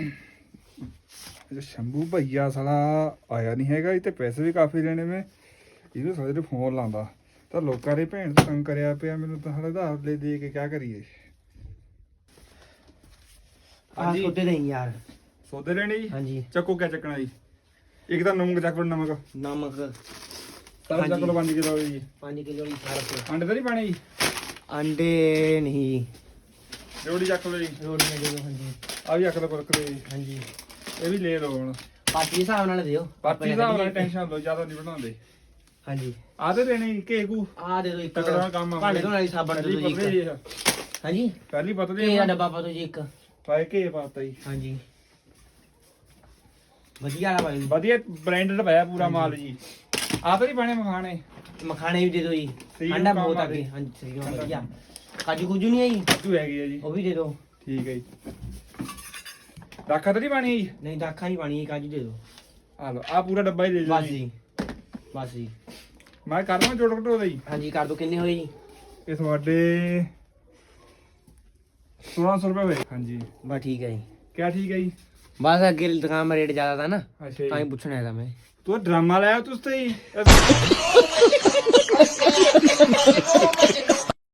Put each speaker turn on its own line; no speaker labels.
ਇਹ ਸ਼ੰਭੂ ਭਈਆ ਸਾਲਾ ਆਇਆ ਨਹੀਂ ਹੈਗਾ ਇਹ ਤੇ ਪੈਸੇ ਵੀ ਕਾਫੀ ਲੈਣੇ ਮੈਂ ਇਹਨੂੰ ਸਾਰੇ ਦੇ ਫੋਨ ਲਾਉਂਦਾ ਤਾਂ ਲੋਕਾਂ ਦੇ ਭੈਣ ਤੋਂ ਤੰਗ ਕਰਿਆ ਪਿਆ ਮੈਨੂੰ ਤਾਂ ਹਲੇ ਆਧਾਰ ਲੈ ਦੇ ਕੇ ਕਿਆ ਕਰੀਏ
ਆ
ਹਾਂਜੀ।
ਛੋਟੇ ਨਹੀਂ ਯਾਰ
ਸੌਦੇ ਲੈਣੇ ਜੀ
ਹਾਂਜੀ
ਚੱਕੋ ਕਿਆ ਚੱਕਣਾ ਜੀ ਇੱਕ ਤਾਂ ਨਮਕ ਚੱਕ ਲਓ ਨਮਕ
ਨਮਕ
ਸਾਰਾ ਚੱਕ
ਹਾਂਜੀ।
ਲਓ 5 ਕਿਲੋ ਜੀ
5 ਕਿਲੋ ਦੀ ਸਰਫ
ਅੰਡੇ ਤਾਂ ਨਹੀਂ ਪਾਣੇ ਜੀ
ਅੰਡੇ ਨਹੀਂ
ਰੋੜੀ ਚੱਕ ਲਓ ਜੀ
ਰੋੜੀਆਂ ਦੇ ਦਿਓ ਹਾਂਜੀ
ਆ ਵੀ ਚੱਕ ਲਓ ਕੁਰਕਰੇ ਜੀ
ਹਾਂਜੀ।
ਇਹ ਵੀ ਲੈ ਲਓ ਹੁਣ।
ਪਾਟੀ ਦੇ ਹਿਸਾਬ ਨਾਲ ਦਿਓ।
ਪਾਰਟੀ ਦਾ ਹੋਣਾ ਟੈਨਸ਼ਨ ਲਓ ਜ਼ਿਆਦਾ ਨਹੀਂ ਬਣਾਉਂਦੇ।
ਹਾਂਜੀ।
ਆ ਤੇ ਦੇਣੇ ਜੀ ਘੇਕੂ
ਆ ਦੇ ਦਿਓ ਇੱਕ।
ਤਕੜਾ ਕੰਮ ਆ
ਭਾਂਡੇ ਧੋਣ ਵਾਲੀ ਸਾਬਣ ਦੇ ਦਿਓ ਜੀ ਇੱਕ। ਹਾਂਜੀ।
ਪਹਿਲੀ ਪਤਾ
ਇਹ ਆ। ਡੱਬਾ ਪਾ ਦਿਓ ਜੀ ਇੱਕ।
ਪਾਏ ਘੇ ਪਾਤਾ ਜੀ।
ਹਾਂਜੀ। ਵਧੀਆ ਵਾਲਾ ਭਾਈ।
ਵਧੀਆ ਬ੍ਰਾਂਡਡ ਪਿਆ ਪੂਰਾ ਮਾਲ ਜੀ। ਆ ਤਾਂ ਨਹੀਂ ਪਾਣੇ ਮਖਾਣੇ।
ਮਖਾਣੇ ਵੀ ਦੇ ਦਿਓ ਜੀ।
ਸਹੀ
ਅੰਡਾ
ਕੰਮ
ਬਹੁਤ
ਆ
ਅੱਗੇ।
ਜੀ।
ਹਾਂਜੀ ਸਹੀ ਗੱਲ ਵਧੀਆ। ਕਾਜੂ ਕੁਜੂ ਨਹੀਂ ਆਈ
ਤੂੰ ਹੈਗੀ ਆ ਜੀ।
ਉਹ ਵੀ ਦੇ ਦਿਓ
ਠੀਕ ਹੈ ਜੀ। ਰਾਖਾ ਤਾਂ ਨਹੀਂ ਪਾਣੀ? ਜੀ
ਨਹੀਂ ਦਾਖਾ ਨਹੀਂ ਪਾਣੀ ਕਾਜੂ ਦੇ ਦਿਓ
ਆ ਲਓ ਆ ਪੂਰਾ ਡੱਬਾ ਹੀ ਦੇ ਦਿਓ
ਬਸ
ਜੀ।
ਜੀ ਬਸ ਜੀ।
ਮੈਂ ਕਰਨਾ ਜੋੜ ਘਟੋ ਦਾ। ਜੀ
ਹਾਂਜੀ ਕਰ ਦਿਓ ਕਿੰਨੇ ਹੋਏ ਜੀ?
ਇਹ ਤੁਹਾਡੇ 1600 ਰੁਪਏ ਹੋਏ। ਹਾਂਜੀ।
ਬਸ ਠੀਕ ਹੈ ਜੀ।
ਕਿਆ ਠੀਕ ਹੈ ਜੀ?
ਬਸ ਅੱਗੇ ਦੁਕਾਨ ਮਾ ਰੇਟ ਜ਼ਿਆਦਾ ਤਾਂ ਨਾ
ਅੱਛਾ
ਤਾਂ ਹੀ
ਜੀ
ਪੁੱਛਣਾ ਹੈਗਾ ਮੈਂ।
ਤੂੰ ਡਰਾਮਾ ਲਾਇਆ ਤੁਸੀਂ ਤੇ